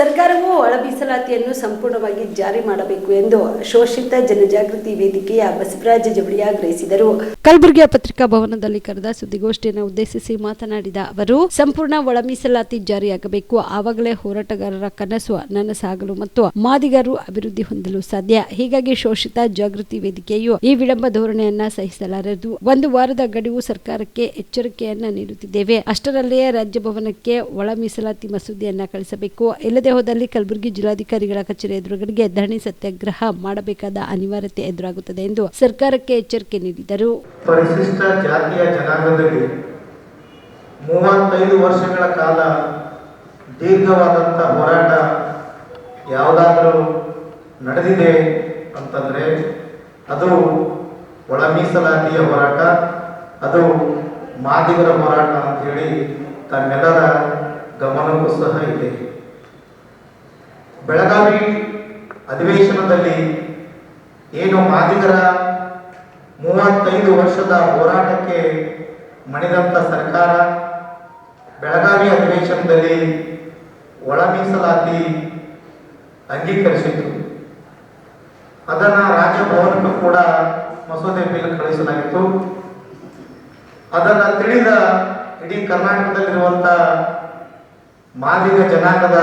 ಸರ್ಕಾರವು ಒಳ ಮೀಸಲಾತಿಯನ್ನು ಸಂಪೂರ್ಣವಾಗಿ ಜಾರಿ ಮಾಡಬೇಕು ಎಂದು ಶೋಷಿತ ಜನಜಾಗೃತಿ ವೇದಿಕೆಯ ಬಸವರಾಜ ಜವಳಿ ಆಗ್ರಹಿಸಿದರು. ಕಲಬುರಗಿಯ ಪತ್ರಿಕಾ ಭವನದಲ್ಲಿ ಕರೆದ ಸುದ್ದಿಗೋಷ್ಠಿಯನ್ನು ಉದ್ದೇಶಿಸಿ ಮಾತನಾಡಿದ ಅವರು, ಸಂಪೂರ್ಣ ಒಳ ಮೀಸಲಾತಿ ಜಾರಿಯಾಗಬೇಕು. ಆವಾಗಲೇ ಹೋರಾಟಗಾರರ ಕನಸು ನನಸಾಗಲು ಮತ್ತು ಮಾದಿಗರು ಅಭಿವೃದ್ಧಿ ಹೊಂದಲು ಸಾಧ್ಯ. ಹೀಗಾಗಿ ಶೋಷಿತ ಜಾಗೃತಿ ವೇದಿಕೆಯು ಈ ವಿಳಂಬ ಧೋರಣೆಯನ್ನ ಸಹಿಸಲಾರದು. ಒಂದು ವಾರದ ಗಡುವು ಸರ್ಕಾರಕ್ಕೆ ಎಚ್ಚರಿಕೆಯನ್ನ ನೀಡುತ್ತಿದ್ದೇವೆ. ಅಷ್ಟರಲ್ಲೇ ರಾಜ್ಯ ಭವನಕ್ಕೆ ಒಳ ಮೀಸಲಾತಿ ಮಸೂದೆಯನ್ನ ಕಳಿಸಬೇಕು. ಇಲ್ಲದೆ ಹೋದಲ್ಲಿ ಕಲಬುರಗಿ ಜಿಲ್ಲಾಧಿಕಾರಿಗಳ ಕಚೇರಿ ಎದುರುಗಡೆಗೆ ಧರಣಿ ಸತ್ಯಾಗ್ರಹ ಮಾಡಬೇಕಾದ ಅನಿವಾರ್ಯತೆ ಎದುರಾಗುತ್ತದೆ ಎಂದು ಸರ್ಕಾರಕ್ಕೆ ಎಚ್ಚರಿಕೆ ನೀಡಿದರು. ಪರಿಶಿಷ್ಟ ಜಾತಿಯ ಜನಾಂಗದಲ್ಲಿ ಮೂವತ್ತೈದು ವರ್ಷಗಳ ಕಾಲ ದೀರ್ಘವಾದಂಥ ಹೋರಾಟ ಯಾವುದಾದರೂ ನಡೆದಿದೆ ಅಂತಂದರೆ ಅದು ಒಳ ಮೀಸಲಾತಿಯ ಹೋರಾಟ, ಅದು ಮಾದಿಗರ ಹೋರಾಟ ಅಂಥೇಳಿ ತಮ್ಮೆಲ್ಲರ ಗಮನಕ್ಕೂ ಸಹ ಇದೆ. ಬೆಳಗಾವಿ ಅಧಿವೇಶನದಲ್ಲಿ ಏನು ಮಾದಿಗರ ಮೂವತ್ತೈದು ವರ್ಷದ ಹೋರಾಟಕ್ಕೆ ಮಣಿದಂಥ ಸರ್ಕಾರ ಬೆಳಗಾವಿ ಅಧಿವೇಶನದಲ್ಲಿ ಒಳ ಮೀಸಲಾತಿ ಅಂಗೀಕರಿಸಿತು ಅದನ್ನು ರಾಜಭವನಕ್ಕೂ ಕೂಡ ಮಸೂದೆ ಮೇಲೆ ಕಳಿಸಲಾಗಿತ್ತು ಅದನ್ನು ತಿಳಿದ ಇಡೀ ಕರ್ನಾಟಕದಲ್ಲಿರುವಂಥ ಮಾದಿಗ ಜನಾಂಗದ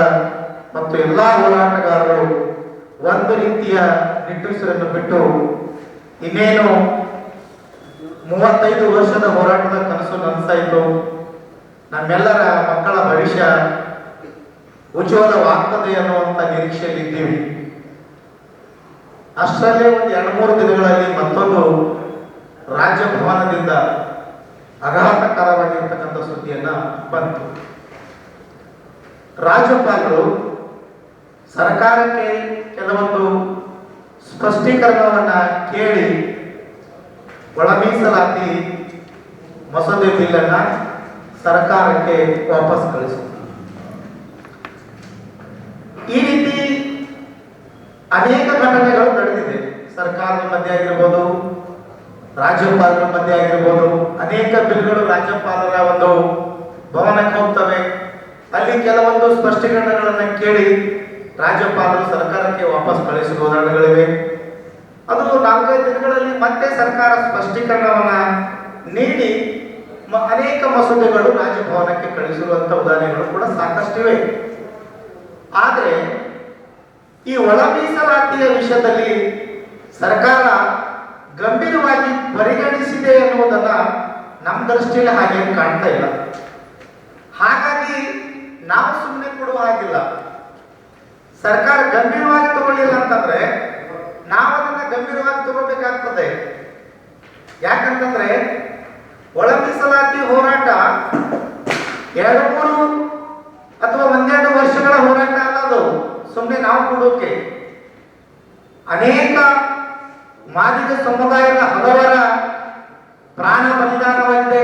ಮತ್ತು ಎಲ್ಲ ಹೋರಾಟಗಾರರು ಒಂದು ರೀತಿಯ ನಿಟ್ಟುಸಿರನ್ನು ಬಿಟ್ಟು ಇನ್ನೇನು ಮೂವತ್ತೈದು ವರ್ಷದ ಹೋರಾಟದ ಕನಸು ನನಸಾಯಿತು. ನಮ್ಮೆಲ್ಲರ ಮಕ್ಕಳ ಭವಿಷ್ಯ ಉಜ್ವಲವಾಗ್ತದೆ ಅನ್ನುವಂಥ ನಿರೀಕ್ಷೆಯಲ್ಲಿದ್ದೀವಿ ಅಷ್ಟರಲ್ಲೇ ಒಂದು ಎರಡು ಮೂರು ದಿನಗಳಲ್ಲಿ ಮತ್ತೊಂದು ರಾಜ್ಯ ಭವನದಿಂದ ಅಘಾತಕರವಾಗಿರ್ತಕ್ಕಂಥ ಸುದ್ದಿಯನ್ನ ಬಂತು. ರಾಜ್ಯಪಾಲರು ಸರ್ಕಾರಕ್ಕೆ ಕೆಲವೊಂದು ಸ್ಪಷ್ಟೀಕರಣವನ್ನ ಕೇಳಿ ಒಳ ಮೀಸಲಾತಿ ಮಸೂದೆ ಬಿಲ್ಲನ್ನ ಸರ್ಕಾರಕ್ಕೆ ವಾಪಸ್ ಕಳಿಸಿತು ಈ ರೀತಿ ಅನೇಕ ಘಟನೆಗಳು ನಡೆದಿದೆ. ಸರ್ಕಾರದ ಮಧ್ಯೆ ಆಗಿರ್ಬೋದು, ರಾಜ್ಯಪಾಲರ ಮಧ್ಯೆ ಆಗಿರ್ಬೋದು, ಅನೇಕ ಬಿಲ್ಗಳು ರಾಜ್ಯಪಾಲರ ಒಂದು ಭವನಕ್ಕೆ ಹೋಗ್ತವೆ. ಅಲ್ಲಿ ಕೆಲವೊಂದು ಸ್ಪಷ್ಟೀಕರಣಗಳನ್ನು ಕೇಳಿ ರಾಜ್ಯಪಾಲರು ಸರ್ಕಾರಕ್ಕೆ ವಾಪಸ್ ಕಳಿಸಿದ ಉದಾಹರಣೆಗಳಿವೆ. ಅದು ನಾಲ್ಕೈದು ದಿನಗಳಲ್ಲಿ ಮತ್ತೆ ಸರ್ಕಾರ ಸ್ಪಷ್ಟೀಕರಣವನ್ನ ನೀಡಿ ಅನೇಕ ಮಸೂದೆಗಳು ರಾಜಭವನಕ್ಕೆ ಕಳಿಸಿರುವಂತ ಉದಾಹರಣೆಗಳು ಕೂಡ ಸಾಕಷ್ಟಿವೆ. ಆದರೆ ಈ ಒಳ ಮೀಸಲಾತಿಯ ವಿಷಯದಲ್ಲಿ ಸರ್ಕಾರ ಗಂಭೀರವಾಗಿ ಪರಿಗಣಿಸಿದೆ ಎನ್ನುವುದನ್ನ ನಮ್ಮ ದೃಷ್ಟಿಯಲ್ಲಿ ಹಾಗೆ ಕಾಣ್ತಾ ಇಲ್ಲ. ಹಾಗಾಗಿ ನಾವು ಸುಮ್ಮನೆ ಕೊಡುವ ಹಾಗಿಲ್ಲ. ಸರ್ಕಾರ ಗಂಭೀರವಾಗಿ ತಗೊಳ್ಳಿಲ್ಲ ಅಂತಂದ್ರೆ ನಾವು ಅದನ್ನ ಗಂಭೀರವಾಗಿ ತಗೋಬೇಕಾಗ್ತದೆ ಯಾಕಂತಂದ್ರೆ ಒಳ ಹೋರಾಟ ಎರಡು ಮೂರು ಅಥವಾ ಒಂದೆರಡು ವರ್ಷಗಳ ಹೋರಾಟ ಅಲ್ಲ ಅದು. ಸುಮ್ಮನೆ ನಾವು ಕೊಡೋಕೆ. ಅನೇಕ ಮಾದಿಗ ಸಮುದಾಯದ ಹಲವರ ಪ್ರಾಣ ಬಲಿದಾನವಾಗಿದೆ.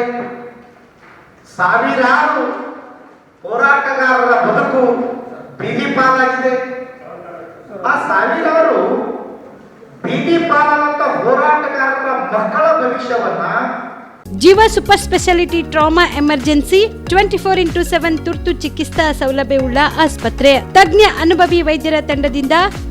ಸಾವಿರಾರು ಹೋರಾಟಗಾರರ ಬದುಕು ಬೀದಿ ಪಾಲಾಗಿದೆ. ಆ ಸಾವಿರಾರು ಬೀದಿ ಪಾಲಾದಂತ ಹೋರಾಟಗಾರರ ಮಕ್ಕಳ ಭವಿಷ್ಯವನ್ನ Jeeva super speciality trauma emergency twenty four into seven ತುರ್ತು ಚಿಕಿತ್ಸಾ ಸೌಲಭ್ಯವುಳ್ಳ ಆಸ್ಪತ್ರೆ. ತಜ್ಞ ಅನುಭವಿ ವೈದ್ಯರ ತಂಡದಿಂದ